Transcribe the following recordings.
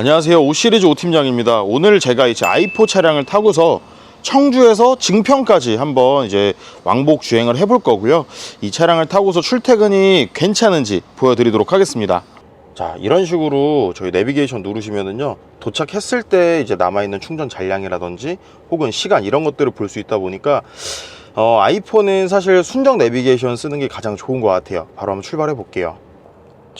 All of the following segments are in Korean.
안녕하세요. 5시리즈 5팀장입니다. 오늘 제가 이제 i4 차량을 타고서 청주에서 증평까지 한번 이제 왕복 주행을 해볼 거고요. 이 차량을 타고서 출퇴근이 괜찮은지 보여드리도록 하겠습니다. 자, 이런 식으로 저희 내비게이션 누르시면은요. 도착했을 때 이제 남아있는 충전 잔량이라든지 혹은 시간 이런 것들을 볼 수 있다 보니까 어, 아이폰은 사실 순정 내비게이션 쓰는 게 가장 좋은 것 같아요. 바로 한번 출발해 볼게요.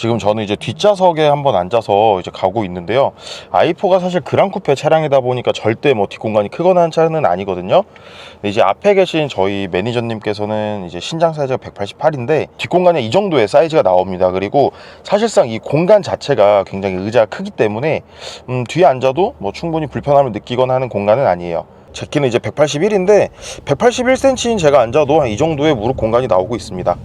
지금 저는 이제 뒷좌석에 한번 앉아서 이제 가고 있는데요. i4가 사실 그랑 쿠페 차량이다 보니까 절대 뭐 뒷공간이 크거나 한 차는 아니거든요. 이제 앞에 계신 저희 매니저님께서는 이제 신장 사이즈가 188인데 뒷공간에 이 정도의 사이즈가 나옵니다. 그리고 사실상 이 공간 자체가 굉장히 의자가 크기 때문에 음, 뒤에 앉아도 뭐 충분히 불편함을 느끼거나 하는 공간은 아니에요. 제 키는 이제 181인데 181cm인 제가 앉아도 한 이 정도의 무릎 공간이 나오고 있습니다.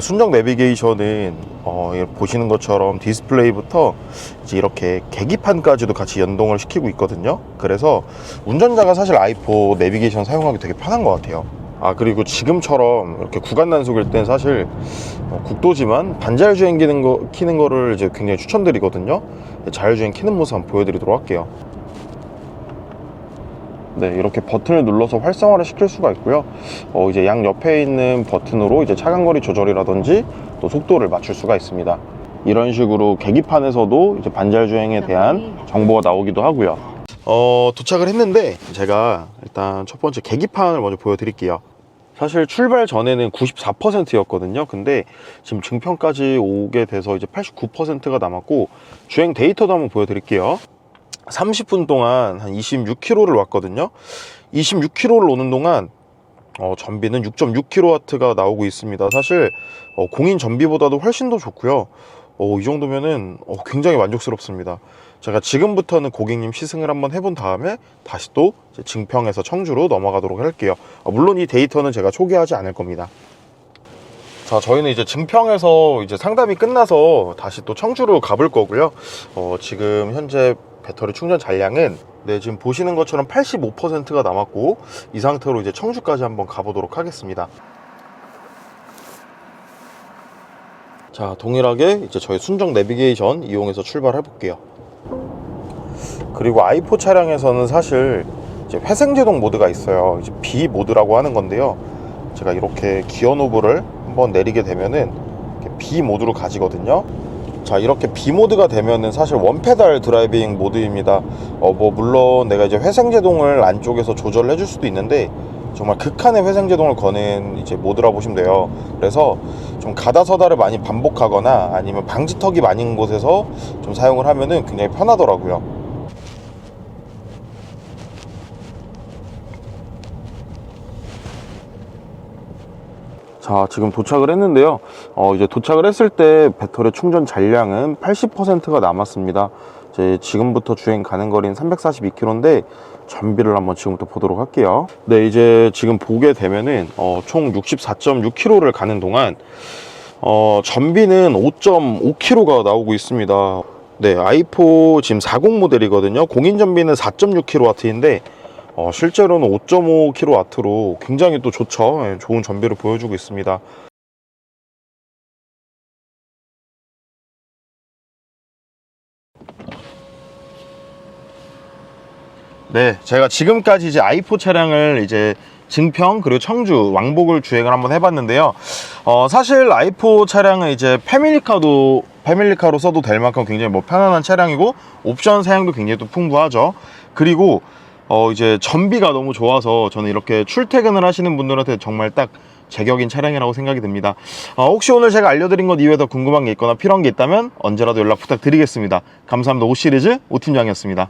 순정 내비게이션은 어, 이 보시는 것처럼 디스플레이부터 이제 이렇게 계기판까지도 같이 연동을 시키고 있거든요. 그래서 운전자가 사실 i4 내비게이션 사용하기 되게 편한 것 같아요. 아 그리고 지금처럼 이렇게 구간 단속일 땐 사실 어, 국도지만 반자율주행 키는 거 키는 거를 이제 굉장히 추천드리거든요. 자율주행 키는 모습 한번 보여드리도록 할게요. 네, 이렇게 버튼을 눌러서 활성화를 시킬 수가 있고요. 어, 이제 양 옆에 있는 버튼으로 이제 차간거리 조절이라든지 또 속도를 맞출 수가 있습니다. 이런 식으로 계기판에서도 이제 반절 주행에 대한 정보가 나오기도 하고요. 어, 도착을 했는데 제가 일단 첫 번째 계기판을 먼저 보여드릴게요. 사실 출발 전에는 94%였거든요. 근데 지금 증평까지 오게 돼서 이제 89%가 남았고 주행 데이터도 한번 보여드릴게요. 30분 동안 한 26km를 왔거든요. 26km를 오는 동안 어, 전비는 6.6kW가 나오고 있습니다. 사실 어, 공인 전비보다도 훨씬 더 좋고요. 어, 이 정도면은 어, 굉장히 만족스럽습니다. 제가 지금부터는 고객님 시승을 한번 해본 다음에 다시 또 증평에서 청주로 넘어가도록 할게요. 어, 물론 이 데이터는 제가 초기화하지 않을 겁니다. 자, 저희는 이제 증평에서 이제 상담이 끝나서 다시 또 청주로 가볼 거고요. 어, 지금 현재 배터리 충전 잔량은 네, 지금 보시는 것처럼 85%가 남았고 이 상태로 이제 청주까지 한번 가보도록 하겠습니다. 자, 동일하게 이제 저희 순정 내비게이션 이용해서 출발해 볼게요. 그리고 i4 차량에서는 사실 이제 회생제동 모드가 있어요. 이제 B 모드라고 하는 건데요. 제가 이렇게 기어 노브를 한번 내리게 되면은 B 모드로 가지거든요. 자 이렇게 B 모드가 되면은 사실 원페달 드라이빙 모드입니다. 어 뭐 물론 내가 이제 회생제동을 안쪽에서 조절을 해줄 수도 있는데 정말 극한의 회생제동을 거는 이제 모드라 보시면 돼요. 그래서 좀 가다서다를 많이 반복하거나 아니면 방지턱이 많은 곳에서 좀 사용을 하면은 굉장히 편하더라고요. 자, 지금 도착을 했는데요. 어, 이제 도착을 했을 때 배터리 충전 잔량은 80%가 남았습니다. 이제 지금부터 주행 가는 거리는 342km인데 전비를 한번 지금부터 보도록 할게요. 네, 이제 지금 보게 되면은 어, 총 64.6km를 가는 동안 어, 전비는 5.5km가 나오고 있습니다. 네, i4 지금 40 모델이거든요. 공인 전비는 4.6kW인데 어, 실제로는 5.5kW로 굉장히 또 좋죠. 예, 좋은 전비를 보여주고 있습니다. 네, 제가 지금까지 이제 i4 차량을 이제 증평 그리고 청주 왕복을 주행을 한번 해봤는데요. 어, 사실 i4 차량은 이제 패밀리카도 패밀리카로 써도 될 만큼 굉장히 뭐 편안한 차량이고 옵션 사양도 굉장히 또 풍부하죠. 그리고 어, 이제 전비가 너무 좋아서 저는 이렇게 출퇴근을 하시는 분들한테 정말 딱 제격인 차량이라고 생각이 듭니다. 어, 혹시 오늘 제가 알려드린 것 이외에 더 궁금한 게 있거나 필요한 게 있다면 언제라도 연락 부탁드리겠습니다. 감사합니다. 5시리즈 오팀장이었습니다.